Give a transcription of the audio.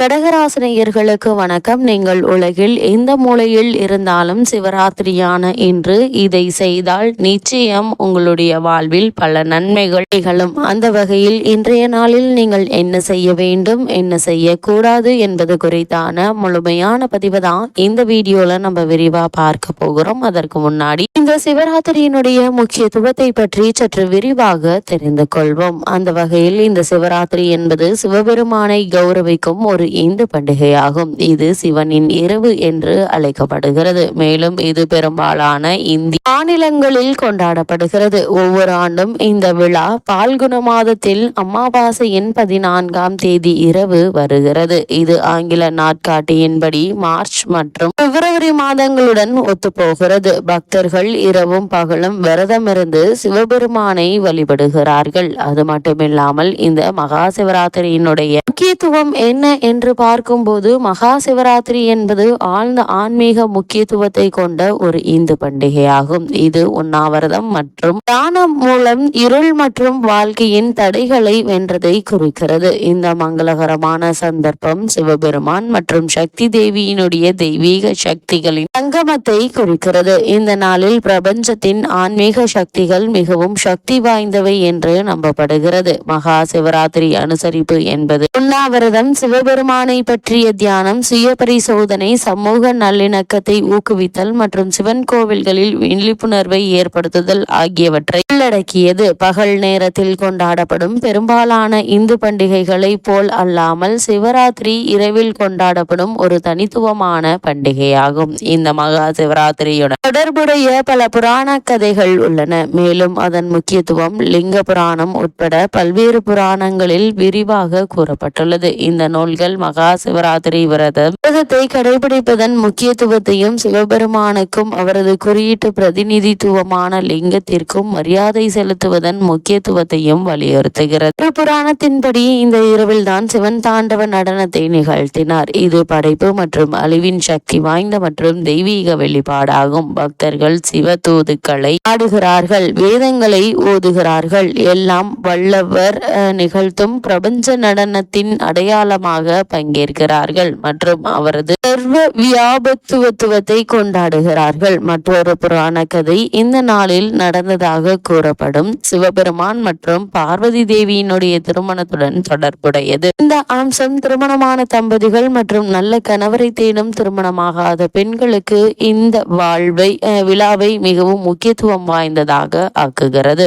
கடகராசினியர்களுக்கு வணக்கம். நீங்கள் உலகில் எந்த மூலையில் இருந்தாலும் சிவராத்திரியான இன்று இதை செய்தால் நிச்சயம் உங்களுடைய வாழ்வில் பல நன்மைகள் நிகழும். அந்த வகையில் இன்றைய நாளில் நீங்கள் என்ன செய்ய வேண்டும் என்ன செய்யக்கூடாது என்பது குறித்தான முழுமையான பதிவு தான் இந்த வீடியோல நம்ம விரிவா பார்க்க போகிறோம். அதற்கு முன்னாடி இந்த சிவராத்திரியினுடைய முக்கியத்துவத்தை பற்றி சற்று விரிவாக தெரிந்து கொள்வோம். அந்த வகையில் இந்த சிவராத்திரி என்பது சிவபெருமானை கௌரவிக்கும் ஒரு இந்து பண்டிகையாகும். இது சிவனின் இரவு என்று அழைக்கப்படுகிறது. மேலும் இது பெரும்பாலான இந்திய மாநிலங்களில் கொண்டாடப்படுகிறது. ஒவ்வொரு ஆண்டும் இந்த விழா பால்குண மாதத்தில் அமாவாசையின் பதினான்காம் தேதி இரவு வருகிறது. இது ஆங்கில நாட்காட்டியின்படி மார்ச் மற்றும் பிப்ரவரி மாதங்களுடன் ஒத்துப்போகிறது. பக்தர்கள் இரவும் பகலும் விரதமிருந்து சிவபெருமானை வழிபடுகிறார்கள். அது மட்டுமில்லாமல் இந்த மகா சிவராத்திரியினுடைய முக்கியத்துவம் என்ன என்று பார்க்கும்போது மகா சிவராத்திரி என்பது ஆழ்ந்த ஆன்மீக முக்கியத்துவத்தை கொண்ட ஒரு இந்து பண்டிகையாகும். இது உண்ணாவிரதம் மற்றும் தானம் மூலம் இருள் மற்றும் வாழ்க்கையின் தடைகளை வென்றதை குறிக்கிறது. இந்த மங்களகரமான சந்தர்ப்பம் சிவபெருமான் மற்றும் சக்தி தேவியினுடைய தெய்வீக சக்திகளின் சங்கமத்தை குறிக்கிறது. இந்த நாளில் பிரபஞ்சத்தின் ஆன்மீக சக்திகள் மிகவும் சக்தி வாய்ந்தவை என்று நம்பப்படுகிறது. மகா சிவராத்திரி அனுசரிப்பு என்பது உண்ணாவிரதம் சிவபெருமானை பற்றிய தியானம் சுய பரிசோதனை சமூக நல்லிணக்கத்தை ஊக்குவித்தல் மற்றும் சிவன் கோவில்களில் விழிப்புணர்வை ஏற்படுத்துதல் ஆகியவற்றை உள்ளடக்கியது. பகல் நேரத்தில் கொண்டாடப்படும் பெரும்பாலான இந்து பண்டிகைகளை போல் அல்லாமல் சிவராத்திரி இரவில் கொண்டாடப்படும் ஒரு தனித்துவமான பண்டிகையாகும். இந்த மகா சிவராத்திரியுடன் தொடர்புடைய பல புராண கதைகள் உள்ளன. மேலும் அதன் முக்கியத்துவம் லிங்க புராணம் உட்பட பல்வேறு புராணங்களில் விரிவாக கூறப்பட்டுள்ளது. இந்த நூல்கள் மகா சிவராத்திரி விரதம் விரதத்தை கடைபிடிப்பதன் முக்கியத்துவத்தையும் சிவபெருமானுக்கும் அவரது குறியீட்டு பிரதிநிதித்துவமான லிங்கத்திற்கும் மரியாதை செலுத்துவதன் முக்கியத்துவத்தையும் வலியுறுத்துகிறது. புராணத்தின்படி இந்த இரவில் தான் சிவன் தாண்டவ நடனத்தை நிகழ்த்தினார். இது படைப்பு மற்றும் அழிவின் சக்தி வாய்ந்த மற்றும் தெய்வீக வெளிப்பாடாகும். பக்தர்கள் சிவ தூதுக்களை ஆடுகிறார்கள் வேதங்களை ஓதுகிறார்கள். எல்லாம் வல்லவர் நிகழ்த்தும் பிரபஞ்ச நடனத்தின் அடையாளமாக பங்கேற்கிறார்கள். மற்றும் அவரது சர்வ வியாபத்துவத்துவத்தை கொண்டாடுகிறார்கள். மற்றொரு புராண கதை இந்த நாளில் நடந்ததாக கூறப்படும். சிவபெருமான் மற்றும் பார்வதி தேவியினுடைய திருமணத்துடன் தொடர்புடையது. இந்த அம்சம் திருமணமான தம்பதிகள் மற்றும் நல்ல கணவரை தேடும் திருமணமாகாத பெண்களுக்கு இந்த வாழ்வை விழாவை மிகவும் முக்கியத்துவம் வாய்ந்ததாக ஆக்குகிறது.